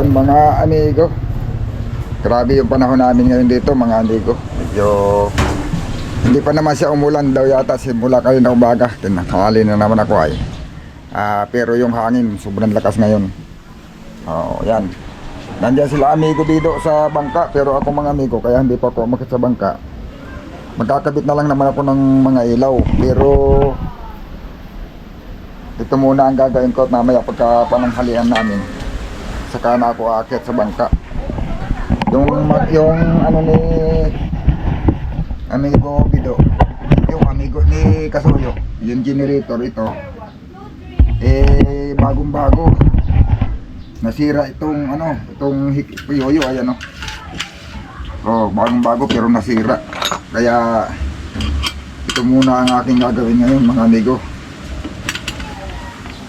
Yun mga amigo. Grabe yung panahon namin ngayon dito mga amigo. Medyo hindi pa naman siya umulan daw yata simula kayo na umaga. Tinakali na naman ako ay. Ah, pero yung hangin sobrang lakas ngayon. Oo, yan. Nandiyan sila amigo dito sa bangka pero ako mga amigo kaya hindi pa ako umakit sa bangka. Magkakabit na lang naman ako ng mga ilaw pero ito muna ang gagawin ko at mamaya pagka pananghalian namin saka na ako aakyat sa bangka. Yung yung ano ni amigo Bido yung amigo ni Kasuyo yung generator ito eh bagong bago nasira itong ano itong yoyo ayan o oh bagong bago pero nasira. Kaya ito muna ang aking gagawin ngayon mga amigo.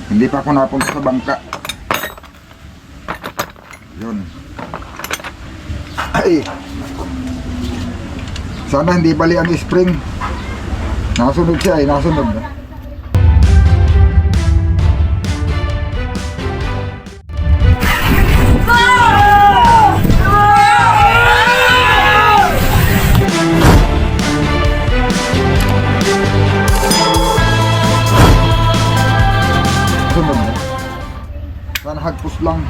Hindi pa ako napunta sa bangka. Yun. Ay. Sana hindi bali ang spring. Nasunod siya eh. Nasunod. Sana hagpus lang.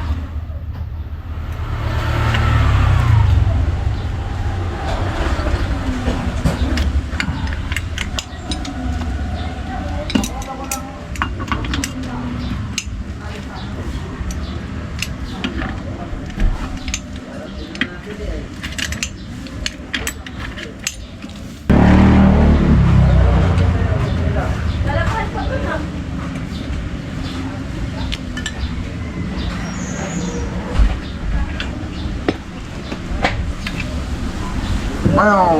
Ayaw.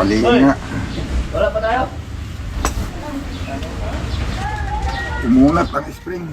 Bali nga. Wala pa tayo? Umunat ang spring.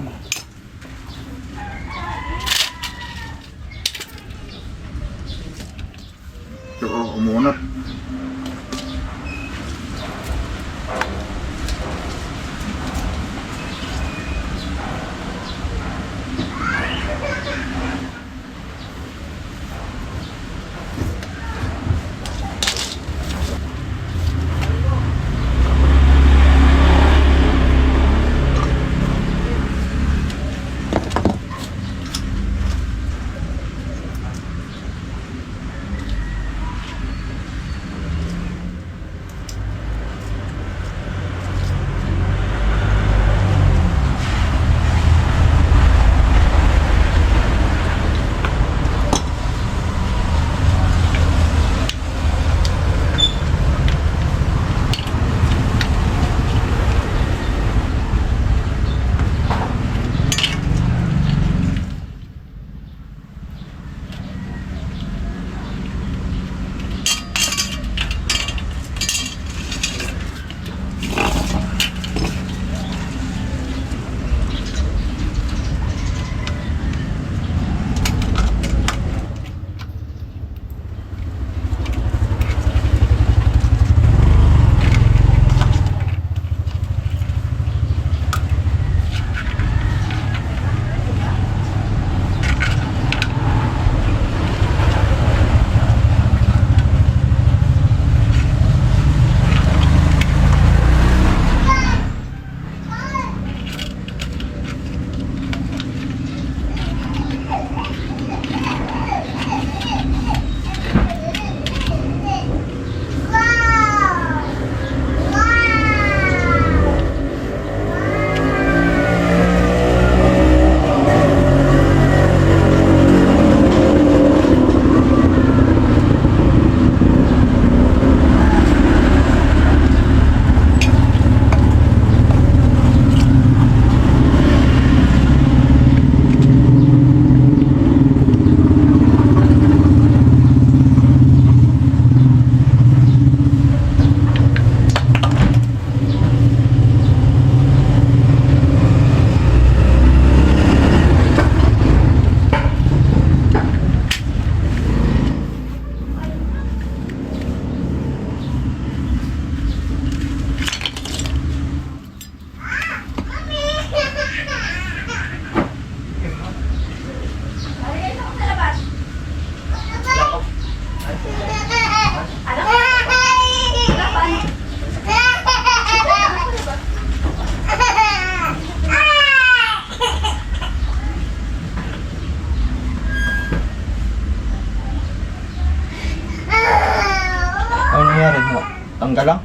Tanggal lang.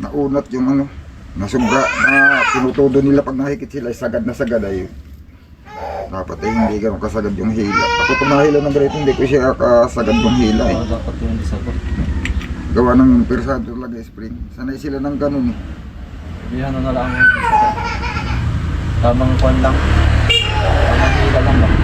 naunat yung ano, nasubra, na tinutudo nila pag nakikit sila, ay sagad na sagad ay dapat ay hindi ganun kasagad yung hila. Ako kung nahila ng ganito, hindi ko siya kasagad yung hila eh. Dapat yung ko. Gawa ng persado talaga eh, spring. Sanay sila ng ganun eh. Hindi ano na lang yung. Tamang kwan lang. Tamang hila lang ba?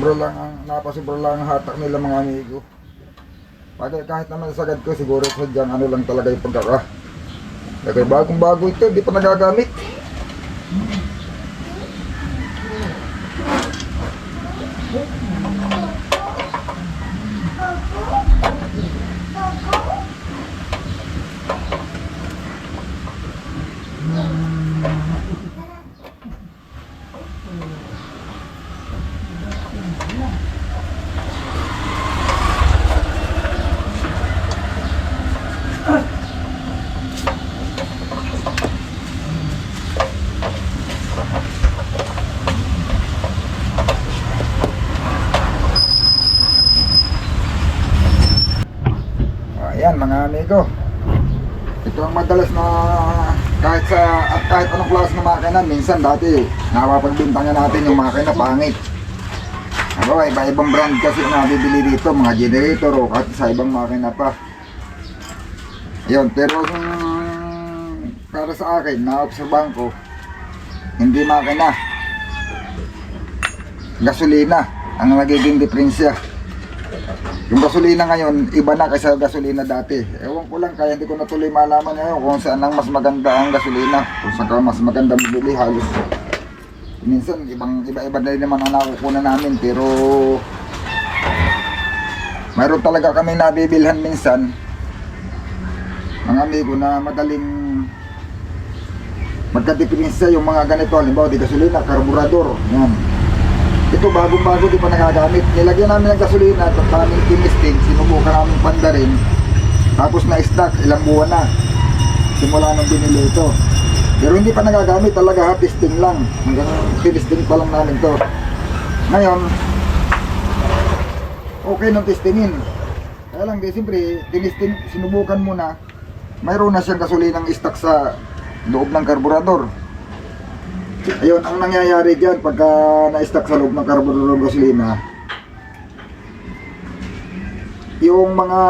Napapasubra lang ang napasubra lang ang hatak nila mga amigo. Pag kahit naman sagad ko siguro sadyang ano lang talaga yung pagkaka. Kaya bagong bago ito, di pa nagagamit. Ayan amigo. Ito ang madalas na kahit sa at kahit anong klase ng makina, minsan dati napapagbintangan natin yung makina pangit. Ano, iba-ibang brand kasi na bibili dito, mga generator o kahit sa ibang makina pa. Yun, pero yung para sa akin, naobserbahan ko, hindi makina. Gasolina ang nagiging diferensya. Yung gasolina ngayon, iba na kaysa gasolina dati. Ewan ko lang, kaya hindi ko natuloy malaman ngayon kung saan ang mas maganda ang gasolina. Kung saan ka mas maganda bibili, halos. Minsan, ibang, iba-iba na rin naman ang nakukunan namin, pero... Mayroon talaga kami nabibilhan minsan, mga amigo na madaling magka-diferensya yung mga ganito. Halimbawa, di gasolina, karburador. Yan. Ito bagong-bago di pa nagagamit. Nilagyan namin ng gasolina at aming tinisting, sinubukan namin panda rin. Tapos na-stock, ilang buwan na. Simula nung binili ito. Pero hindi pa nagagamit talaga ha, testing lang. Hanggang tinisting pa lang namin to. Ngayon, okay nung testingin. Kaya lang, di siyempre, tinisting, sinubukan muna. Mayroon na siyang gasolinang stock sa loob ng karburador. Ayun, ang nangyayari dyan pagka na-stuck sa loob ng karburador ng gasolina, yung mga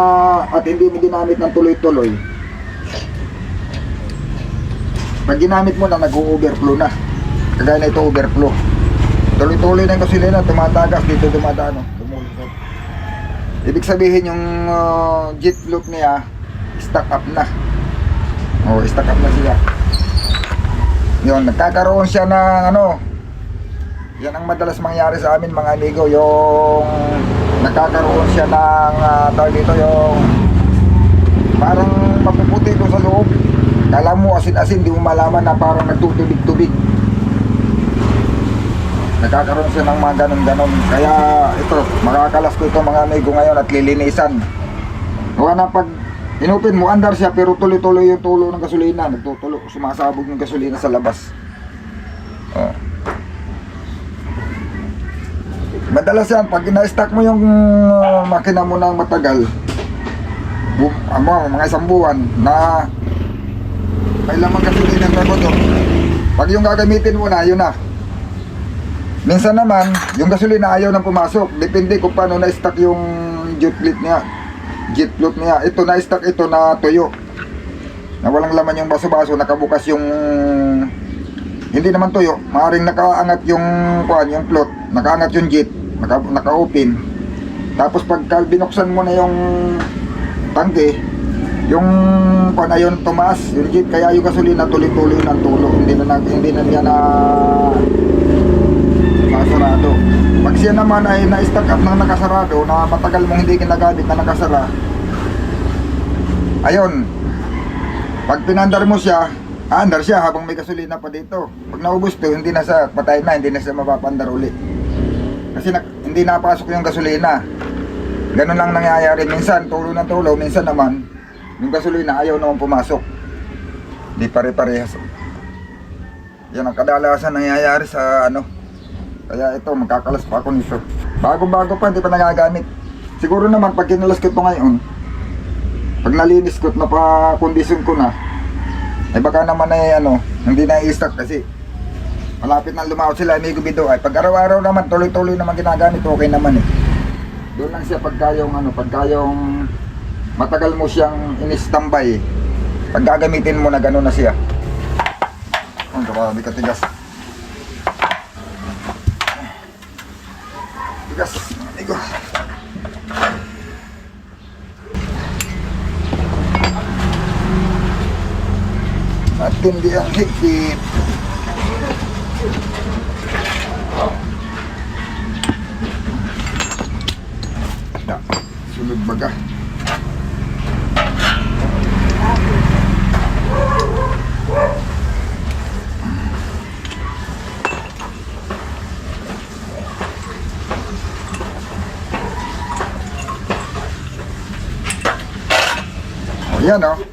at hindi mo ginamit ng tuloy-tuloy, pag ginamit mo na nag-overflow na. Kagaya na ito overflow. Tuloy-tuloy na yung gasolina, tumatagas dito dumadaan. oh, Tumulusot. Ibig sabihin yung uh, jet loop niya, stuck up na. Oh, stuck up na siya. Yun, nagkakaroon siya ng ano, yan ang madalas mangyari sa amin mga amigo, yung nagkakaroon siya ng uh, tawag dito yung parang dito sa loob. Kala mo asin-asin, di mo malaman na parang nagtutubig-tubig. Nagkakaroon siya ng mga ganon-ganon. Kaya ito, makakalas ko ito mga amigo ngayon at lilinisan. Gawa na pag inupin mo, andar siya pero tuloy-tuloy yung tulo ng gasolina. Nagtutulo, sumasabog yung gasolina sa labas. Oh. Madalas yan, pag ina-stack mo yung uh, makina mo ng matagal, bu- ano, mga isang buwan na may lamang gasolina ng carburetor, pag yung gagamitin mo na, yun na. Minsan naman, yung gasolina ayaw nang pumasok. Depende kung paano na-stack yung jet plate niya. Jet float niya. Ito na-stack ito na tuyo. Na walang laman yung baso-baso, nakabukas yung hindi naman tuyo. Maaring nakaangat yung kuan, yung float, nakaangat yung jet, naka, naka-open. Tapos pagka binuksan mo na yung tangke, yung kuan ayon tumaas, yung jet kaya yung gasolina tuloy-tuloy ng tulo. Hindi na hindi na niya na nakasarado. Pag siya naman ay na-stack up ng nakasarado na matagal mong hindi ginagamit na nakasara, ayun, pag pinandar mo siya, aandar siya habang may gasolina pa dito. Pag naubos to, hindi na sa patay na, hindi na siya mapapandar uli. Kasi na, hindi napasok yung gasolina. Ganun lang nangyayari. Minsan, tulo ng tulo, minsan naman, yung gasolina ayaw naman pumasok. Di pare-parehas. Yan ang kadalasan nangyayari sa ano, kaya ito, magkakalas pa ako nito. Bagong-bago pa, hindi pa nagagamit. Siguro naman, pag kinalas ko ito ngayon, pag nalinis ko at napakondisyon ko na, ay baka naman ay ano, hindi na i-stock kasi malapit na lumawat sila, amigo bido. Ay pag araw-araw naman, tuloy-tuloy naman ginagamit, okay naman eh. Doon lang siya pagka yung ano, pagka yung matagal mo siyang in-standby, pag gagamitin mo na gano'n na siya. Ang grabe katigas. Matindi ang higpit. Da, sunod baga. Ayan o. Oh.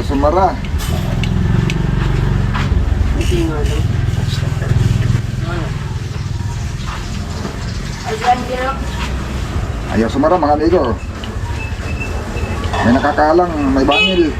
Ayaw sumara. Ayaw sumara mga amigo. May nakakalang, may bangil.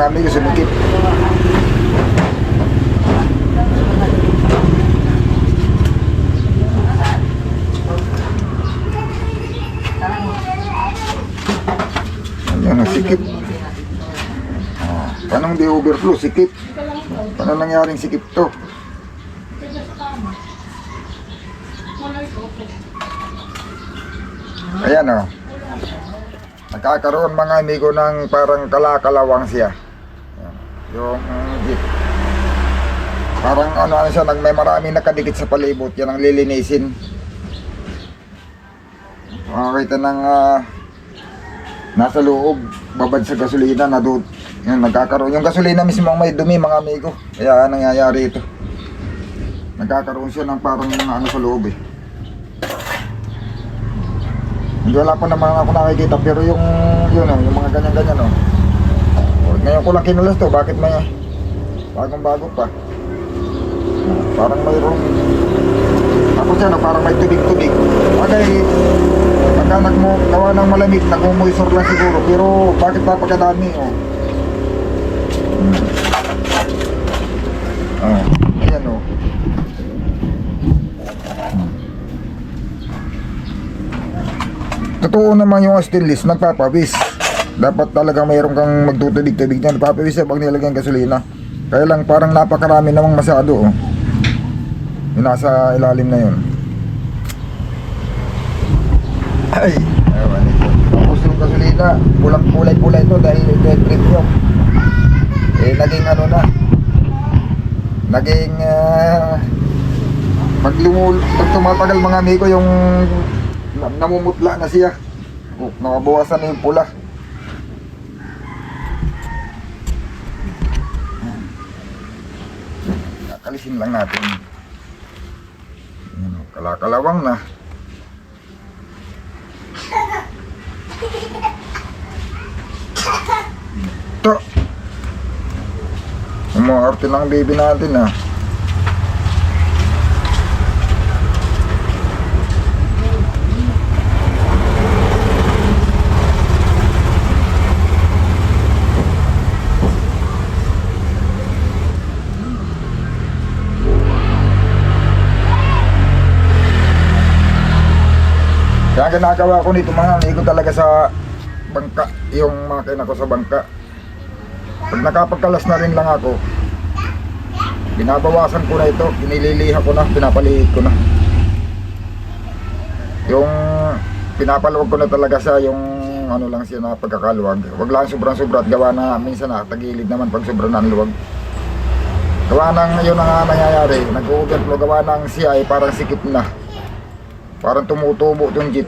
Mga amigo, sumikip. Ayan sikip. Oh, paano di overflow? Sikip. Paano nangyaring sikip to? Ayan o. Nagkakaroon mga amigo ng parang kalakalawang siya. Yung jeep. Parang ano, ano siya, nag, may maraming nakadikit sa palibot. Yan ang lilinisin. Makakita ng ah, nasa loob, babad sa gasolina na. Yan, nagkakaroon. Yung gasolina mismo ang may dumi mga amigo. Kaya nangyayari ito. Nagkakaroon siya ng parang mga ano sa loob eh. Hindi wala pa naman ako nakikita pero yung yun oh, yung mga ganyan-ganyan oh. Ngayon ko lang kinulas to, bakit may bagong bago pa? Parang mayroong Tapos yan oh, parang may tubig-tubig. Bagay, pagka nagmo, gawa ng malamig, nagmumuisor lang siguro. Pero bakit napakadami oh? Hmm. Oh, ayan oh. Totoo naman yung stainless nagpapawis. Dapat talaga mayroon kang magtutubig-tubig dyan. Papawisip pag nilagyan gasolina. Kaya lang parang napakarami namang masyado. Oh. Yung nasa ilalim na yun. Ay, ewan ito. Tapos yung gasolina, pulang kulay-kulay ito dahil ito ay premium. Eh, naging ano na. Naging, ah, pag, pag tumatagal mga amigo, yung nam- namumutla na siya. Nakabawasan na yung pula. Kakalisin lang natin. Oh, kalakalawang na. Ito. Umarte ng baby natin ah. Kaya ginagawa ko nito mga amigo talaga sa bangka, yung makina ko sa bangka. Pag nakapagkalas na rin lang ako, binabawasan ko na ito, inililiha ko na, pinapaliit ko na. Yung pinapaluwag ko na talaga siya, yung ano lang siya na pagkakaluwag. Huwag lang sobrang-sobra at gawa na minsan na tagilid naman pag sobrang ng luwag. Gawa ng yun ang nangyayari, nag-overflow, gawa ng siya ay parang sikip na. Parang tumutubo yung jeep.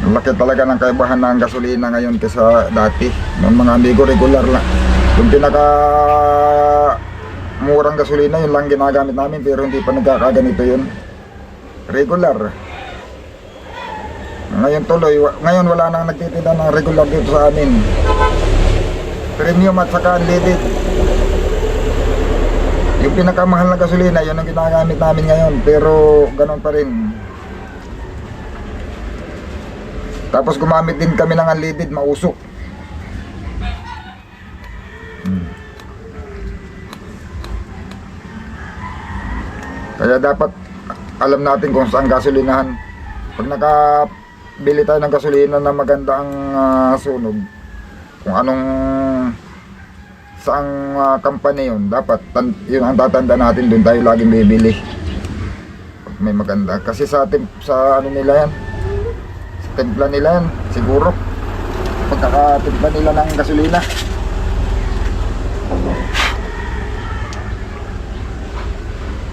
Ang laki talaga ng kaibahan ng gasolina ngayon kaysa dati. Noong mga amigo, regular lang. Yung pinaka murang gasolina, yun lang ginagamit namin pero hindi pa nagkakaganito yun. Regular. Ngayon tuloy, ngayon wala nang nagtitinda ng regular dito sa amin. Premium at saka unleaded. Yung pinakamahal na gasolina, yun ang ginagamit namin ngayon. Pero ganun pa rin. Tapos gumamit din kami ng unleaded, mausok. Hmm. Kaya dapat alam natin kung saan gasolinahan. Pag nakabili tayo ng gasolina na maganda ang ah, sunog, kung anong saang ah, company yun, dapat yun ang tatanda natin, doon tayo laging bibili. May maganda. Kasi sa, tim- sa ano nila yan, timpla nila yan, siguro. Pagkakatimpla nila ng gasolina.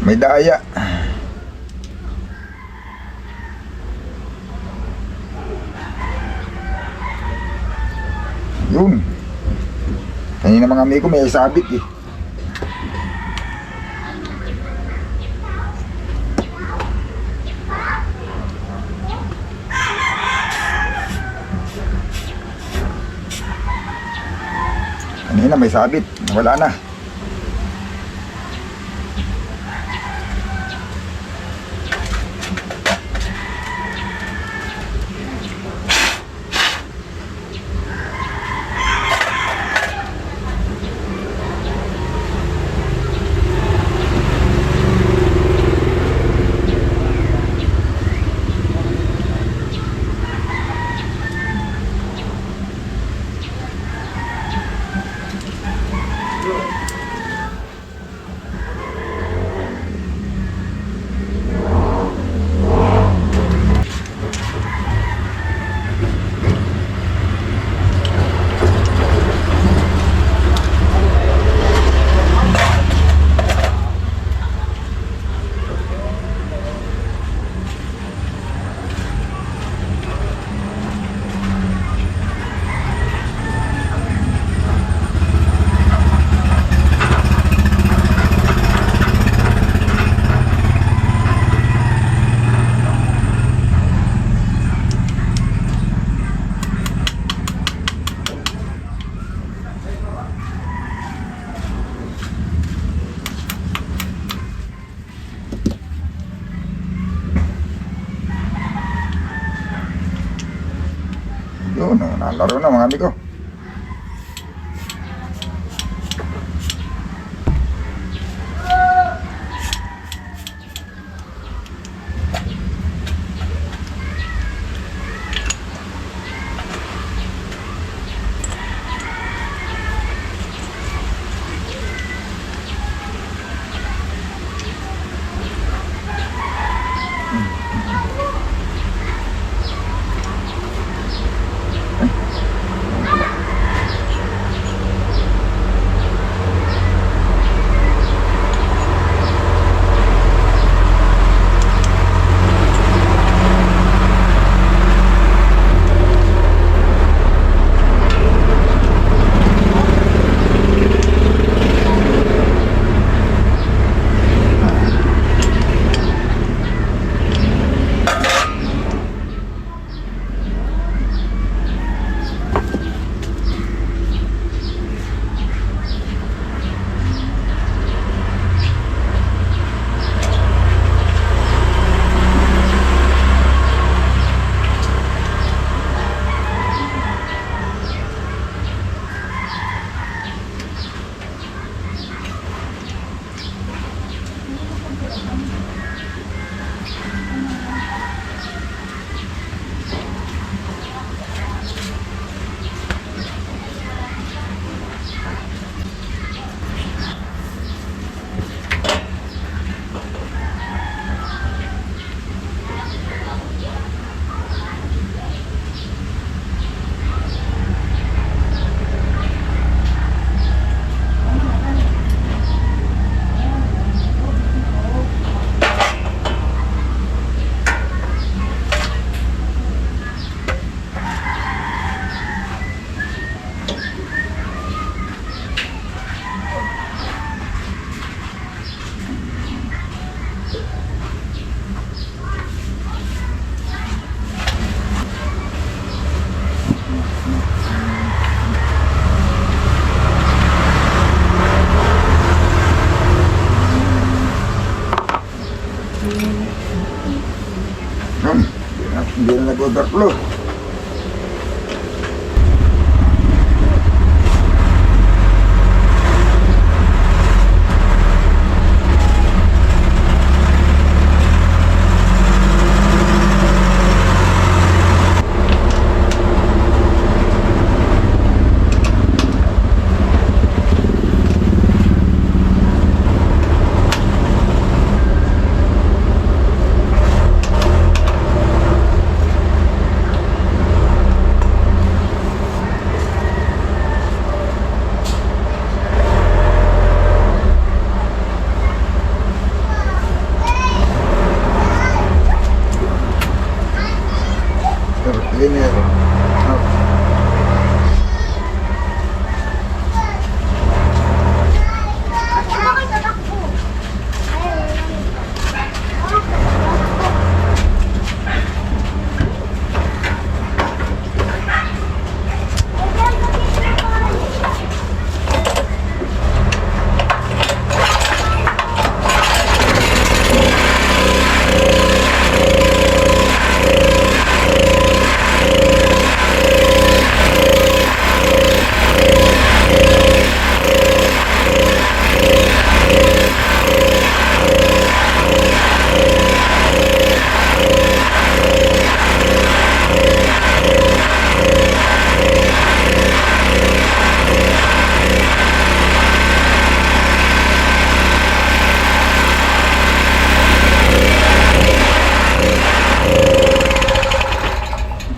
May daya. Yun. Kanina mga amigo may isabit eh. May sabit. Wala na. Nalaro na mga amigo. Hindi na nag-overflow. Pero cleaner. Ah,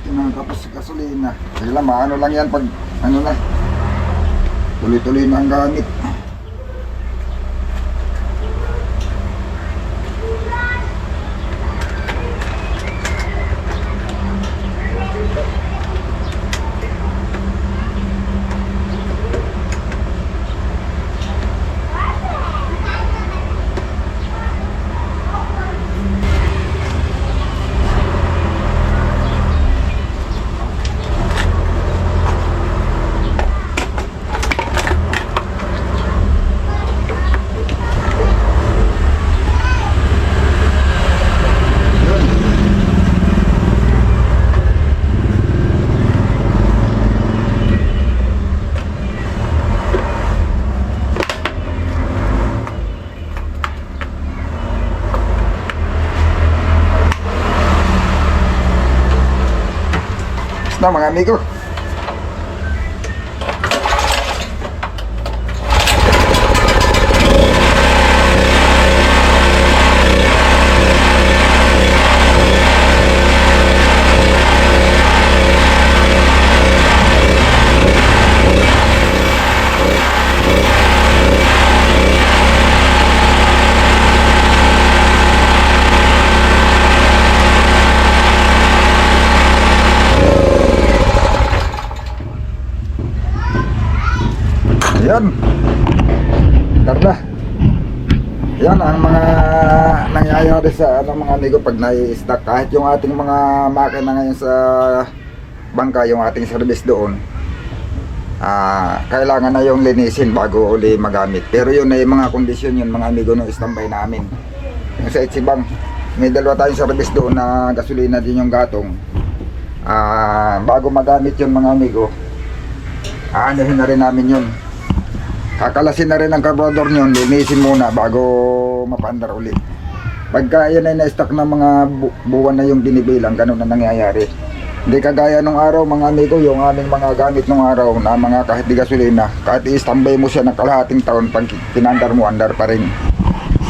Tinangkapos sa gasolina. Sige lang, yan pag ano na. Tuloy-tuloy na ang gamit. Mga amigo. Ayan. Karla. Yan ang mga nangyayari sa ano mga amigo pag nai-stack. Kahit yung ating mga makina ngayon sa bangka yung ating service doon ah kailangan na yung linisin bago uli magamit. Pero yun ay mga kondisyon yun mga amigo nung standby namin. Yung sa Ichibang may dalawa tayong service doon na gasolina din yung gatong. Ah bago magamit yun mga amigo aanuhin na rin namin yun kakalasin na rin ang carburetor nyo, linisin muna bago mapandar uli. Pagka yan ay na-stock ng mga bu- buwan na yung binibilang, ganun na nangyayari. Hindi kagaya nung araw mga amigo, yung aming mga gamit nung araw na mga kahit di gasolina, kahit i-standby mo siya ng kalahating taon, pag pinandar mo, andar pa rin.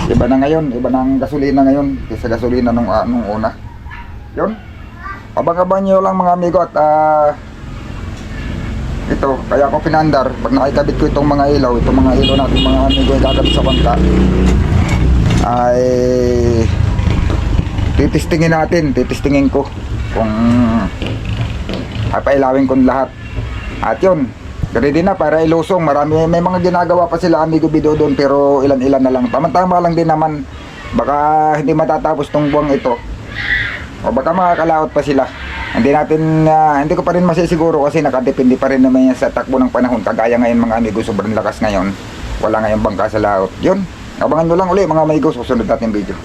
Iba na ngayon, iba na ang gasolina ngayon, kaysa gasolina nung, ah, nung una. Yun. Abang-abang nyo lang mga amigo at ah, ito, kaya ako pinandar, pag nakikabit ko itong mga ilaw, itong mga ilaw natin mga amigo ay kakabit sa bangka, ay titistingin natin, titistingin ko kung papailawin ko lahat. At yun, ready na para ilusong. Marami, may mga ginagawa pa sila amigo bido doon pero ilan-ilan na lang. Tama-tama lang din naman. Baka hindi matatapos tong buwang ito. O baka makakalaot pa sila. Hindi natin, ah, hindi ko pa rin masisiguro kasi nakadepende pa rin naman yan sa takbo ng panahon. Kagaya ngayon mga amigo, sobrang lakas ngayon. Wala ngayong bangka sa laot. Yun, abangan nyo lang uli mga amigo, susunod natin video.